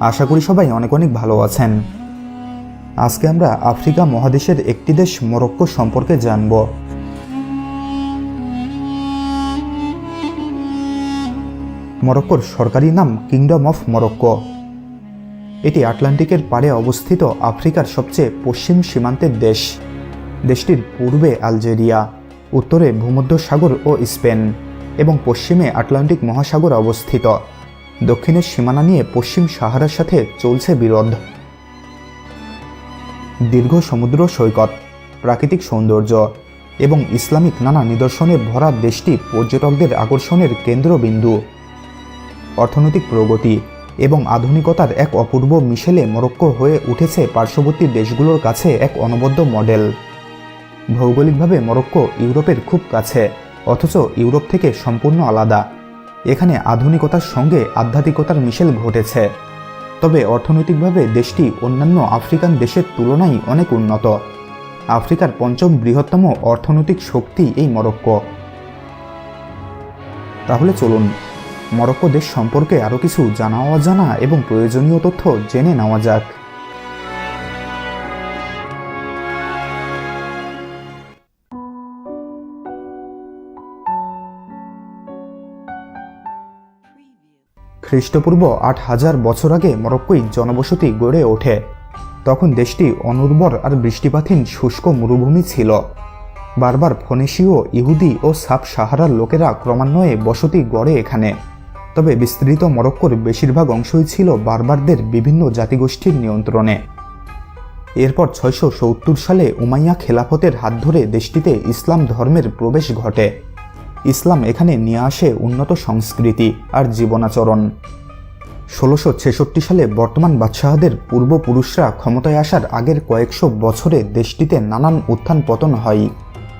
আশা করি সবাই অনেক অনেক ভালো আছেন। আজকে আমরা আফ্রিকা মহাদেশের একটি দেশ মরক্কো সম্পর্কে জানব। মরক্কোর সরকারি নাম কিংডম অফ মরক্কো এটি আটলান্টিকের পাড়ে অবস্থিত আফ্রিকার সবচেয়ে পশ্চিম সীমান্তের দেশ। দেশটির পূর্বে আলজেরিয়া, উত্তরে ভূমধ্যসাগর ও স্পেন এবং পশ্চিমে আটলান্টিক মহাসাগর অবস্থিত। দক্ষিণের সীমানা নিয়ে পশ্চিম সাহারার সাথে চলছে বিরোধ। দীর্ঘ সমুদ্র সৈকত, প্রাকৃতিক সৌন্দর্য এবং ইসলামিক নানা নিদর্শনে ভরা দেশটি পর্যটকদের আকর্ষণের কেন্দ্রবিন্দু। অর্থনৈতিক প্রগতি এবং আধুনিকতার এক অপূর্ব মিশেলে মরক্কো হয়ে উঠেছে পার্শ্ববর্তী দেশগুলোর কাছে এক অনবদ্য মডেল। ভৌগোলিকভাবে মরক্কো ইউরোপের খুব কাছে, অথচ ইউরোপ থেকে সম্পূর্ণ আলাদা। এখানে আধুনিকতার সঙ্গে আধ্যাত্মিকতার মিশেল ঘটেছে। তবে অর্থনৈতিকভাবে দেশটি অন্যান্য আফ্রিকান দেশের তুলনায় অনেক উন্নত। আফ্রিকার পঞ্চম বৃহত্তম অর্থনৈতিক শক্তি এই মরক্কো। তাহলে চলুন, মরক্কো দেশ সম্পর্কে আরও কিছু জানা অজানা এবং প্রয়োজনীয় তথ্য জেনে নেওয়া যাক। খ্রিস্টপূর্ব আট হাজার বছর আগে মরক্কোই জনবসতি গড়ে ওঠে। তখন দেশটি অনুর্বর আর বৃষ্টিপাতহীন শুষ্ক মরুভূমি ছিল। বারবার ফনেশীয় ইহুদি ও সাব সাহারার লোকেরা ক্রমান্বয়ে বসতি গড়ে এখানে। তবে বিস্তৃত মরক্কোর বেশিরভাগ অংশই ছিল বারবারদের বিভিন্ন জাতিগোষ্ঠীর নিয়ন্ত্রণে। এরপর ছয়শো সত্তর সালে উমাইয়া খেলাফতের হাত ধরে দেশটিতে ইসলাম ধর্মের প্রবেশ ঘটে। ইসলাম এখানে নিয়ে আসে উন্নত সংস্কৃতি আর জীবনাচরণ। ষোলোশো ছেষট্টি সালে বর্তমান বাদশাহদের পূর্বপুরুষরা ক্ষমতায় আসার আগের কয়েকশো বছরে দেশটিতে নানান উত্থান পতন হয়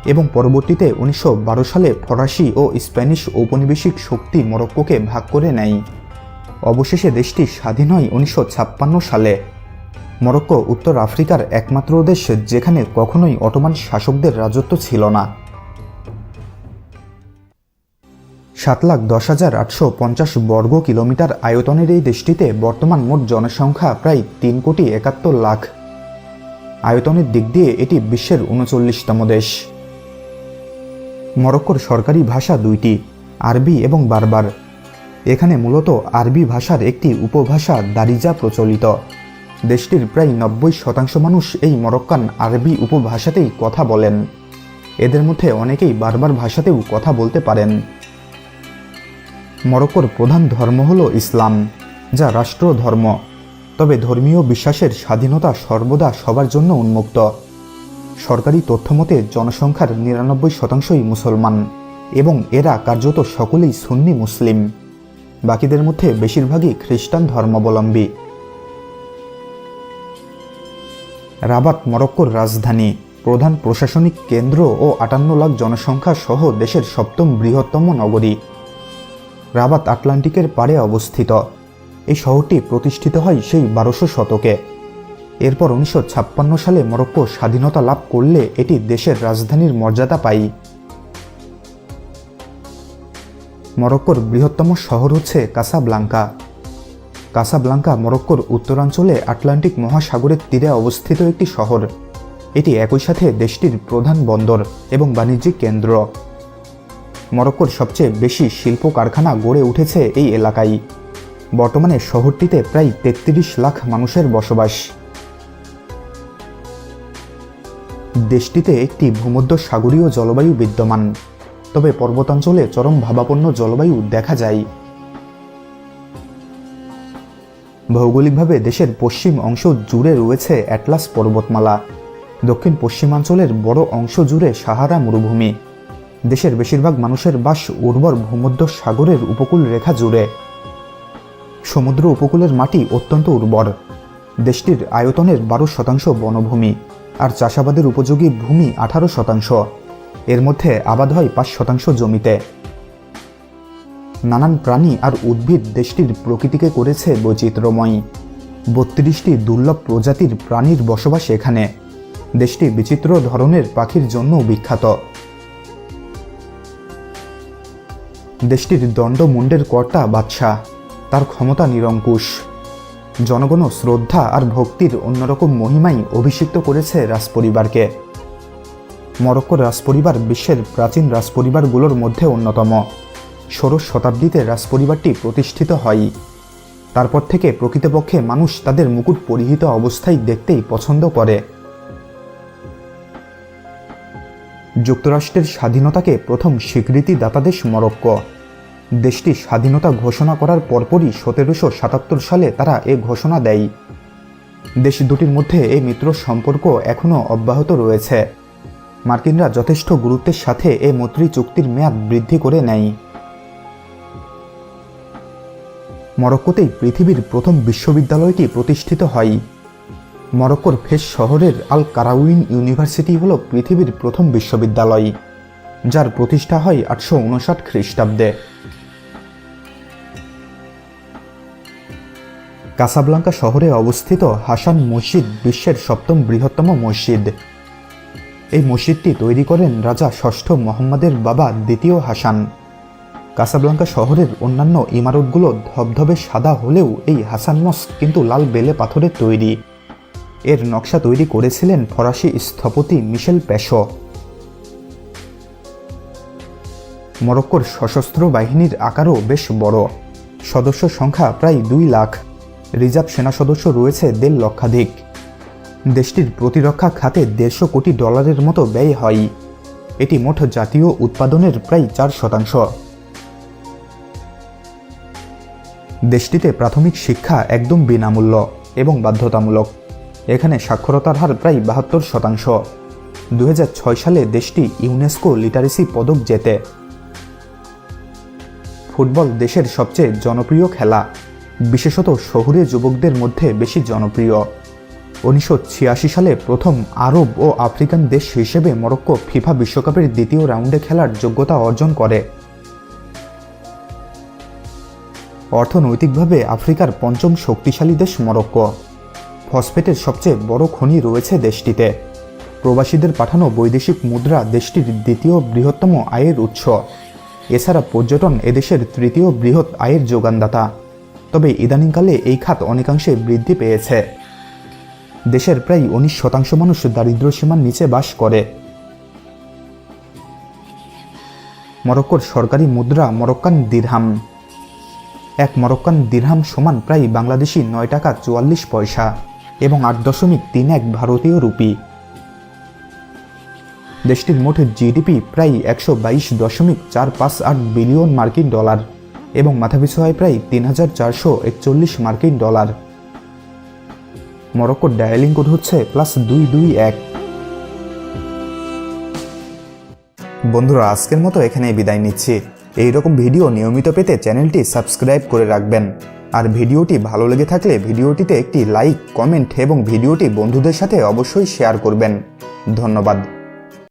এবং পরবর্তীতে উনিশশো বারো সালে ফরাসি ও স্প্যানিশ ঔপনিবেশিক শক্তি মরক্কোকে ভাগ করে নেয়। অবশেষে দেশটি স্বাধীন হয় উনিশশো ছাপ্পান্ন সালে। মরক্কো, উত্তর আফ্রিকার একমাত্র দেশ যেখানে কখনোই অটোমান শাসকদের রাজত্ব ছিল না। সাত লাখ দশ হাজার আটশো পঞ্চাশ বর্গ কিলোমিটার আয়তনের এই দেশটিতে বর্তমান মোট জনসংখ্যা প্রায় তিন কোটি একাত্তর লাখ। আয়তনের দিক দিয়ে এটি বিশ্বের উনচল্লিশতম দেশ। মরক্কোর সরকারি ভাষা দুইটি, আরবি এবং বারবার। এখানে মূলত আরবি ভাষার একটি উপভাষা দারিজা প্রচলিত। দেশটির প্রায় নব্বই শতাংশ মানুষ এই মরক্কান আরবি উপভাষাতেই কথা বলেন। এদের মধ্যে অনেকেই বারবার ভাষাতেও কথা বলতে পারেন। মরক্কোর প্রধান ধর্ম হল ইসলাম, যা রাষ্ট্র ধর্ম। তবে ধর্মীয় বিশ্বাসের স্বাধীনতা সর্বদা সবার জন্য উন্মুক্ত। সরকারি তথ্যমতে জনসংখ্যার নিরানব্বই শতাংশই মুসলমান, এবং এরা কার্যত সকলেই সুন্নি মুসলিম। বাকিদের মধ্যে বেশিরভাগই খ্রিস্টান ধর্মাবলম্বী। রাবাত মরক্কোর রাজধানী, প্রধান প্রশাসনিক কেন্দ্র ও আটান্ন লাখ জনসংখ্যা সহ দেশের সপ্তম বৃহত্তম নগরী। রাবাত আটলান্টিকের পাড়ে অবস্থিত। এই শহরটি প্রতিষ্ঠিত হয় সেই বারোশো শতকে। এরপর উনিশশো ছাপ্পান্ন সালে মরক্কো স্বাধীনতা লাভ করলে এটি দেশের রাজধানীর মর্যাদা পায়। মরক্কোর বৃহত্তম শহর হচ্ছে কাসাব্লাঙ্কা। কাসাব্লাঙ্কা মরক্কোর উত্তরাঞ্চলে আটলান্টিক মহাসাগরের তীরে অবস্থিত একটি শহর। এটি একই সাথে দেশটির প্রধান বন্দর এবং বাণিজ্যিক কেন্দ্র। মরক্কোর সবচেয়ে বেশি শিল্প কারখানা গড়ে উঠেছে এই এলাকায়। বর্তমানে শহরটিতে প্রায় তেত্রিশ লাখ মানুষের বসবাস। দেশটিতে একটি ভূমধ্য সাগরীয় জলবায়ু বিদ্যমান, তবে পর্বতাঞ্চলে চরম ভাবাপন্ন জলবায়ু দেখা যায়। ভৌগোলিকভাবে দেশের পশ্চিম অংশ জুড়ে রয়েছে অ্যাটলাস পর্বতমালা। দক্ষিণ পশ্চিমাঞ্চলের বড় অংশ জুড়ে সাহারা মরুভূমি। দেশের বেশিরভাগ মানুষের বাস উর্বর ভূমধ্য সাগরের উপকূল রেখা জুড়ে। সমুদ্র উপকূলের মাটি অত্যন্ত উর্বর। দেশটির আয়তনের বারো শতাংশ বনভূমি, আর চাষাবাদের উপযোগী ভূমি আঠারো শতাংশ। এর মধ্যে আবাদ হয় পাঁচ শতাংশ জমিতে। নানান প্রাণী আর উদ্ভিদ দেশটির প্রকৃতিকে করেছে বৈচিত্র্যময়। বত্রিশটি দুর্লভ প্রজাতির প্রাণীর বসবাস এখানে। দেশটি বিচিত্র ধরনের পাখির জন্যও বিখ্যাত। দেশটির দণ্ডমুণ্ডের কর্তা বাদশাহ, তার ক্ষমতা নিরঙ্কুশ। জনগণ শ্রদ্ধা আর ভক্তির অন্যরকম মহিমাই অভিষিক্ত করেছে রাজপরিবারকে। মরক্কোর রাজপরিবার বিশ্বের প্রাচীন রাজপরিবারগুলোর মধ্যে অন্যতম। ষোড়শ শতাব্দীতে রাজপরিবারটি প্রতিষ্ঠিত হয়। তারপর থেকে প্রকৃতপক্ষে মানুষ তাদের মুকুট পরিহিত অবস্থায় দেখতেই পছন্দ করে। যুক্তরাষ্ট্রের স্বাধীনতাকে প্রথম স্বীকৃতি দাতা দেশ মরক্কো দেশটি স্বাধীনতা ঘোষণা করার পরপরই সতেরোশো সাতাত্তর সালে তারা এ ঘোষণা দেয়। দেশ দুটির মধ্যে এই মিত্র সম্পর্ক এখনও অব্যাহত রয়েছে। মার্কিনরা যথেষ্ট গুরুত্বের সাথে এ মৈত্রী চুক্তির মেয়াদ বৃদ্ধি করে নেয়। মরক্কোতেই পৃথিবীর প্রথম বিশ্ববিদ্যালয়টি প্রতিষ্ঠিত হয়। মরক্কোর ফেস শহরের আল কারাউইন ইউনিভার্সিটি হল পৃথিবীর প্রথম বিশ্ববিদ্যালয়, যার প্রতিষ্ঠা হয় আটশো উনষাট খ্রিস্টাব্দে। কাসাবলাঙ্কা শহরে অবস্থিত হাসান মসজিদ বিশ্বের সপ্তম বৃহত্তম মসজিদ। এই মসজিদটি তৈরি করেন রাজা ষষ্ঠ মোহাম্মদের বাবা দ্বিতীয় হাসান। কাসাবলাঙ্কা শহরের অন্যান্য ইমারতগুলো ধবধবে সাদা হলেও এই হাসান মস্ক কিন্তু লাল বেলে পাথরের তৈরি। এর নকশা তৈরি করেছিলেন ফরাসি স্থপতি মিশেল প্যাশো মরক্কোর সশস্ত্র বাহিনীর আকারও বেশ বড়। সদস্য সংখ্যা প্রায় দুই লাখ। রিজার্ভ সেনা সদস্য রয়েছে দেড় লক্ষাধিক। দেশটির প্রতিরক্ষা খাতে দেড়শো কোটি ডলারের মতো ব্যয় হয়। এটি মোট জাতীয় উৎপাদনের প্রায় চার শতাংশ। দেশটিতে প্রাথমিক শিক্ষা একদম বিনামূল্য এবং বাধ্যতামূলক। এখানে সাক্ষরতার হার প্রায় বাহাত্তর শতাংশ। দু হাজার ছয় সালে দেশটি ইউনেস্কো লিটারেসি পদক জেতে। ফুটবল দেশের সবচেয়ে জনপ্রিয় খেলা। বিশেষত শহুরে যুবকদের মধ্যে বেশি জনপ্রিয়। উনিশশো ছিয়াশি সালে প্রথম আরব ও আফ্রিকান দেশ হিসেবে মরক্কো ফিফা বিশ্বকাপের দ্বিতীয় রাউন্ডে খেলার যোগ্যতা অর্জন করে। অর্থনৈতিকভাবে আফ্রিকার পঞ্চম শক্তিশালী দেশ মরক্কো। ফসফেটের সবচেয়ে বড় খনি রয়েছে দেশটিতে। প্রবাসীদের পাঠানো বৈদেশিক মুদ্রা দেশটির দ্বিতীয় বৃহত্তম আয়ের উৎস। এছাড়া পর্যটন এদেশের তৃতীয় বৃহৎ আয়ের যোগানদাতা। তবে ইদানিংকালে এই খাত অনেকাংশে বৃদ্ধি পেয়েছে। দেশের প্রায় উনিশ শতাংশ মানুষ দারিদ্র সীমার নিচে বাস করে। মরক্কোর সরকারি মুদ্রা মরক্কান দিরহাম। এক মরক্কান দিরহাম সমান প্রায় বাংলাদেশি নয় টাকা চুয়াল্লিশ পয়সা। এবং আট দশমিক তিন এক ভারতীয় রুপি। দেশটির মোট জিডিপি প্রায় একশো বাইশ দশমিক চার পাঁচ আট বিলিয়ন মার্কিন ডলার এবং মাথাপিছু হয় প্রায় তিন হাজার চারশো একচল্লিশ মার্কিন ডলার। মরক্কোর ডায়ালিং কোড হচ্ছে প্লাস দুই দুই এক। বন্ধুরা, আজকের মতো এখানেই বিদায় নিচ্ছি। এই রকম ভিডিও নিয়মিত পেতে চ্যানেলটি সাবস্ক্রাইব করে রাখবেন। আর ভিডিওটি ভালো লেগে থাকলে ভিডিওটিতে একটি লাইক, কমেন্ট এবং ভিডিওটি বন্ধুদের সাথে অবশ্যই শেয়ার করবেন। ধন্যবাদ।